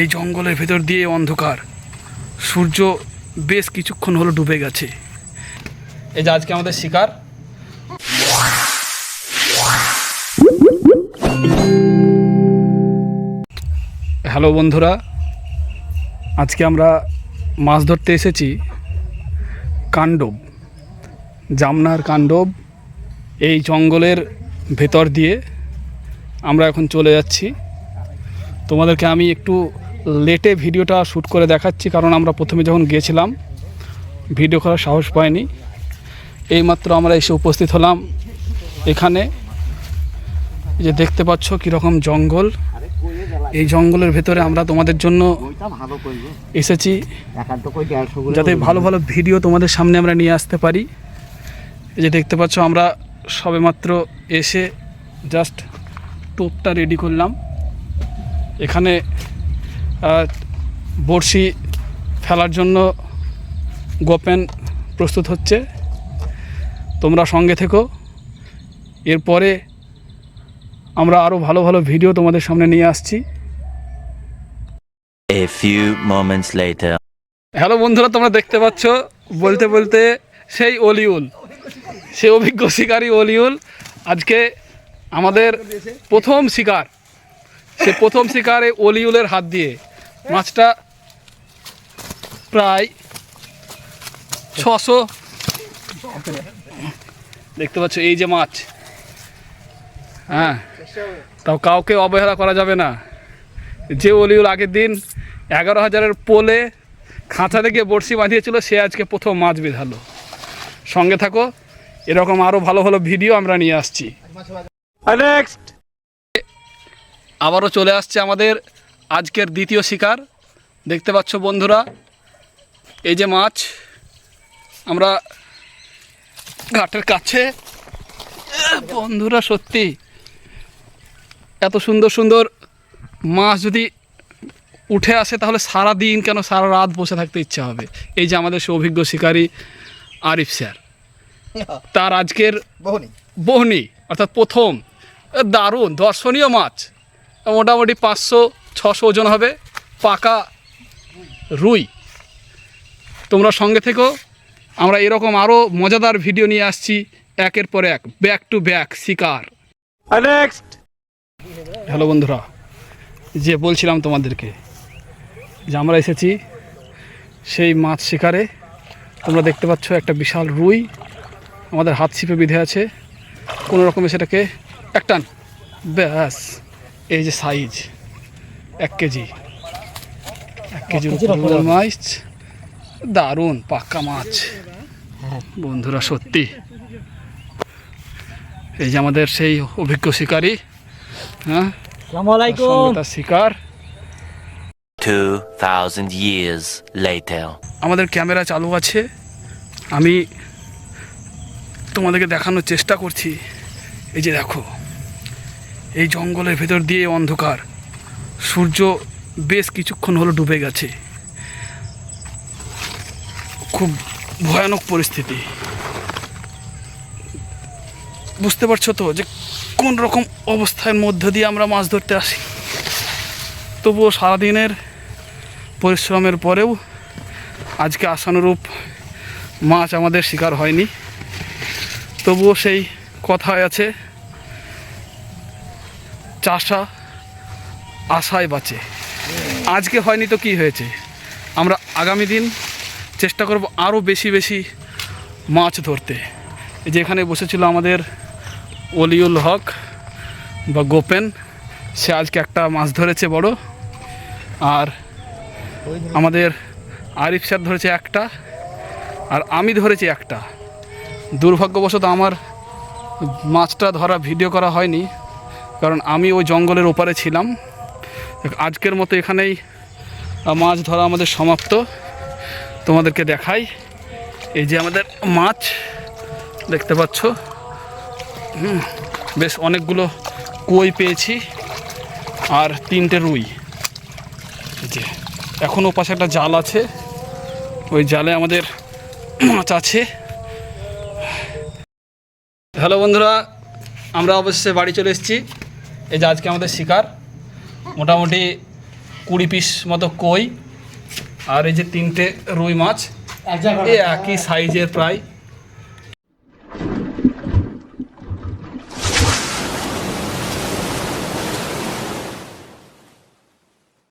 এই জঙ্গলের ভেতর দিয়ে অন্ধকার। সূর্য বেশ কিছুক্ষণ হলো ডুবে গেছে। এই যে আজকে আমাদের শিকার। হ্যালো বন্ধুরা, আজকে আমরা মাছ ধরতে এসেছি কাণ্ডব, জামনার কাণ্ডব, এই জঙ্গলের ভেতর দিয়ে। আমরা এখন চলে যাচ্ছি। তোমাদেরকে আমি একটু লেটে ভিডিওটা শ্যুট করে দেখাচ্ছি, কারণ আমরা প্রথমে যখন গিয়েছিলাম, ভিডিও করার সাহস পাইনি। এইমাত্র আমরা এসে উপস্থিত হলাম এখানে। যে দেখতে পাচ্ছ কীরকম জঙ্গল। এই জঙ্গলের ভেতরে আমরা তোমাদের জন্য এসেছি, যাতে ভালো ভালো ভিডিও তোমাদের সামনে আমরা নিয়ে আসতে পারি। এই যে দেখতে পাচ্ছ আমরা সবেমাত্র এসে জাস্ট টোপটা রেডি করলাম। এখানে বড়শি ফেলার জন্য গোপেন প্রস্তুত হচ্ছে। তোমরা সঙ্গে থেকো। এরপরে আমরা আরও ভালো ভালো ভিডিও তোমাদের সামনে নিয়ে আসছি. হ্যালো বন্ধুরা তোমরা দেখতে পাচ্ছ বলতে বলতে সেই অলিউল। সেই অভিজ্ঞ শিকারী অলিউল। আজকে আমাদের প্রথম শিকার। সে প্রথম শিকারে অলিউলের হাত দিয়ে। মাছটা প্রায় ছশো দেখতে পাচ্ছ এই যে মাছ। হ্যাঁ তাও কাউকে অবহেলা করা যাবে না। যে অলিউল আগের দিন এগারো হাজারের পোলে খাঁচা থেকে বড়শি বাঁধিয়েছিল সে আজকে প্রথম মাছ বেঁধালো। সঙ্গে থাকো এরকম আরও ভালো ভালো ভিডিও আমরা নিয়ে আসছি। আবারও চলে আসছে আমাদের আজকের দ্বিতীয় শিকার। দেখতে পাচ্ছ বন্ধুরা এই যে মাছ আমরা ঘাটের কাছে। বন্ধুরা সত্যি এত সুন্দর সুন্দর মাছ যদি উঠে আসে তাহলে সারা দিন কেন সারা রাত বসে থাকতে ইচ্ছা হবে? এই যে আমাদের সে অভিজ্ঞ শিকারী আরিফ স্যার। তার আজকের বহুনি বহনি অর্থাৎ প্রথম। দারুণ দর্শনীয় মাছ। মোটামুটি পাঁচশো ছশো ওজন হবে পাকা রুই। তোমরা সঙ্গে থেকো আমরা এরকম আরও মজাদার ভিডিও নিয়ে আসছি একের পর এক ব্যাক টু ব্যাক শিকার। হ্যালো বন্ধুরা যে বলছিলাম তোমাদেরকে যে আমরা এসেছি সেই মাছ শিকারে। তোমরা দেখতে পাচ্ছ একটা বিশাল রুই আমাদের হাত ছিপে বিঁধে আছে। কোনো রকমে সেটাকে একটান ব্যাস এই যে সাইজ এক কেজি। এক কেজি মাছ। দারুণ পাক্কা মাছ। বন্ধুরা সত্যি। এই যে আমাদের সেই অভিজ্ঞ শিকারী হ্যাঁ? তার শিকার। 2,000 years later. আমাদের ক্যামেরা চালু আছে। আমি তোমাদেরকে দেখানোর চেষ্টা করছি। এই যে দেখো এই জঙ্গলের ভেতর দিয়ে অন্ধকার। সূর্য বেশ কিছুক্ষণ হলো ডুবে গেছে। খুব ভয়ানক পরিস্থিতি। বুঝতে পারছ তো যে কোন রকম অবস্থার মধ্য দিয়ে আমরা মাছ ধরতে আসি? তবুও সারাদিনের পরিশ্রমের পরেও আজকে আশানুরূপ মাছ আমাদের শিকার হয়নি। তবুও সেই কথায় আছে, চাষা আশায় বাঁচে। আজকে হয়নি তো কি হয়েছে? আমরা আগামী দিন চেষ্টা করব আরও বেশি বেশি মাছ ধরতে। এই যে এখানে বসেছিল আমাদের অলিউল হক বা গোপেন, সে আজকে একটা মাছ ধরেছে বড়। আর আমাদের আরিফ স্যার ধরেছে একটা, আর আমি ধরেছি একটা। দুর্ভাগ্যবশত আমার মাছটা ধরা ভিডিও করা হয়নি, কারণ আমি ওই জঙ্গলের ওপারে ছিলাম। আজকের মতো এখানেই মাছ ধরা আমাদের সমাপ্ত। তোমাদেরকে দেখাই, এই যে আমাদের মাছ দেখতে পাচ্ছ। বেশ অনেকগুলো কই পেয়েছি আর তিনটে রুই। যে এখনও পাশে একটা জাল আছে। ওই জালে আমাদের মাছ আছে। হ্যালো বন্ধুরা, আমরা অবশ্যই বাড়ি চলে এসেছি। এই যে আজকে আমাদের শিকার। মোটামুটি কুড়ি পিস মতো কই। আর এই যে তিনটে রুই মাছ। এই একই সাইজের প্রায়।